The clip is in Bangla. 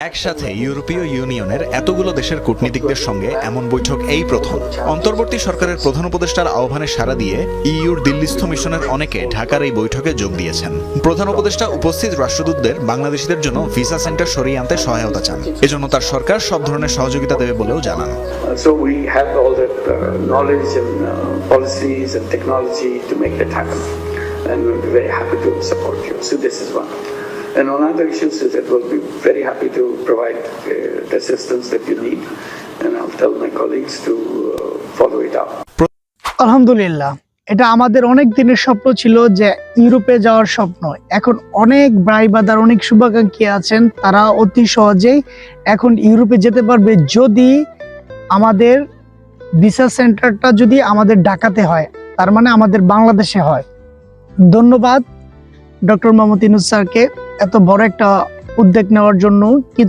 একসাথে ইউরোপীয় ইউনিয়নের এতগুলো দেশের কূটনীতিকদের সঙ্গে এমন বৈঠক এই প্রথম। অন্তর্বর্তী সরকারের প্রধান উপদেষ্টার আহ্বানে সাড়া দিয়ে ইইউর দিল্লিস্থ মিশনের অনেকে ঢাকার এই বৈঠকে যোগ দিয়েছেন। প্রধান উপদেষ্টা উপস্থিত রাষ্ট্রদূতদের বাংলাদেশিদের জন্য ভিসা সেন্টার সরিয়ে আনতে সহায়তা চান। এজন্য তার সরকার সব ধরনের সহযোগিতা দেবে বলেও জানান। Uh, and uh, very happy to support you. So this is one. And on other issues, is that we'll be very happy to provide uh, the assistance that you need. And I'll tell my colleagues to uh, follow it up. আলহামদুলিল্লাহ এটা আমাদের অনেক দিনের স্বপ্ন ছিল যে ইউরোপে যাওয়ার স্বপ্ন এখন অনেক ভাই বাদার অনেক শুভাকাঙ্ক্ষী আছেন তারা অতি সহজেই এখন ইউরোপে যেতে পারবে যদি আমাদের ভিসা সেন্টারটা যদি আমাদের ঢাকাতে হয় তার মানে আমাদের বাংলাদেশে হয় ধন্যবাদ ডক্টর মোহাম্মদ ইনুস স্যারকে এত বড় একটা উদ্যোগ নেওয়ার জন্য কিন্তু